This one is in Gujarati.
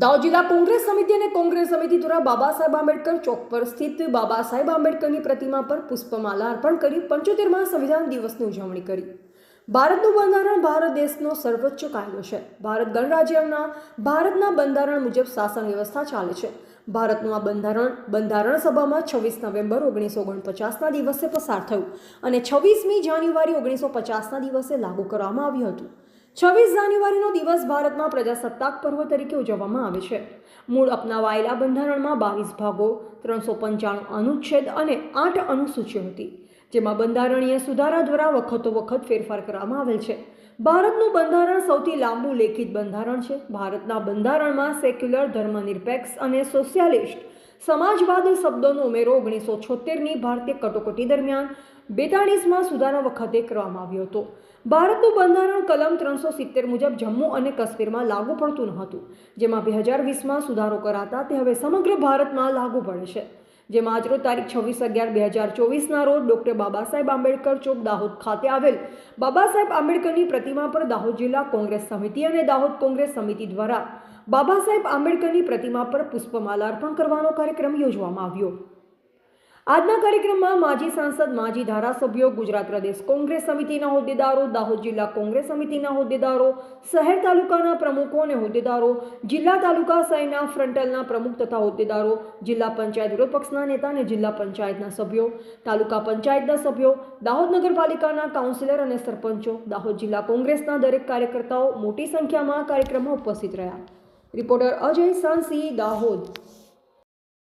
દાહોદ જિલ્લા કોંગ્રેસ સમિતિ અને કોંગ્રેસ સમિતિ દ્વારા બાબા સાહેબ આંબેડકર ચોક પર સ્થિત બાબા સાહેબ આંબેડકરની પ્રતિમા પર પુષ્પમાલા અર્પણ કરી પંચોતેરમાં સંવિધાન દિવસની ઉજવણી કરી. ભારતનું બંધારણ ભારત દેશનો સર્વોચ્ચ કાયદો છે. ભારત ગણરાજ્યના, ભારતના બંધારણ મુજબ શાસન વ્યવસ્થા ચાલે છે. ભારતનું આ બંધારણ બંધારણ સભામાં છવ્વીસ નવેમ્બર ઓગણીસો ઓગણપચાસના દિવસે પસાર થયું અને છવ્વીસમી જાન્યુઆરી ઓગણીસો પચાસના દિવસે લાગુ કરવામાં આવ્યું હતું. છવ્વીસ જાન્યુઆરીનો દિવસ ભારતમાં પ્રજાસત્તાક પર્વ તરીકે ઉજવવામાં આવે છે. મૂળ અપનાવાયેલા બંધારણમાં બાવીસ ભાગો, ત્રણસો પંચાણું અનુચ્છેદ અને આઠ અનુસૂચિઓ હતી, જેમાં બંધારણીય સુધારા દ્વારા વખતો વખત ફેરફાર કરવામાં આવેલ છે. ભારતનું બંધારણ સૌથી લાંબુ લેખિત બંધારણ છે. ભારતના બંધારણમાં સેક્યુલર, ધર્મનિરપેક્ષ અને સોશિયાલિસ્ટ સમાજવાદ શબ્દોનો ઉમેરો ઓગણીસો છોતેરની ભારતીય કટોકટી દરમિયાન બેતાળીસમાં સુધારા વખતે કરવામાં આવ્યો હતો. ભારતનું બંધારણ કલમ ત્રણસો સિત્તેર મુજબ જમ્મુ અને કાશ્મીરમાં લાગુ પડતું ન હતું. જેમાં બે હજાર વીસમાં સુધારો કરાતા તે હવે સમગ્ર ભારતમાં લાગુ પડે છે. જેમાં આજરોજ તારીખ છવ્વીસ અગિયાર બે હજાર ચોવીસના રોજ ડૉક્ટર બાબા સાહેબ આંબેડકર ચોક દાહોદ ખાતે આવેલ. બાબા સાહેબ આંબેડકરની પ્રતિમા પર દાહોદ જિલ્લા કોંગ્રેસ સમિતિ અને દાહોદ કોંગ્રેસ સમિતિ દ્વારા બાબા સાહેબ આંબેડકરની પ્રતિમા પર પુષ્પમાલા અર્પણ કરવાનો કાર્યક્રમ યોજવામાં આવ્યો. આજના કાર્યક્રમમાં માજી સાંસદ, માજી ધારાસભ્યો, ગુજરાત પ્રદેશ કોંગ્રેસ સમિતિના હોદ્દેદારો, દાહોદ જિલ્લા કોંગ્રેસ સમિતિના હોદ્દેદારો, શહેર તાલુકાના પ્રમુખો અને હોદ્દેદારો, જિલ્લા તાલુકા સહિતના ફ્રન્ટલના પ્રમુખ તથા હોદ્દેદારો, જિલ્લા પંચાયત વિરોધ પક્ષના નેતા અને જિલ્લા પંચાયતના સભ્યો, તાલુકા પંચાયતના સભ્યો, દાહોદ નગરપાલિકાના કાઉન્સિલર અને સરપંચો, દાહોદ જિલ્લા કોંગ્રેસના દરેક કાર્યકર્તાઓ મોટી સંખ્યામાં કાર્યક્રમમાં ઉપસ્થિત રહ્યા. રિપોર્ટર અજય સાંસી, દાહોદ.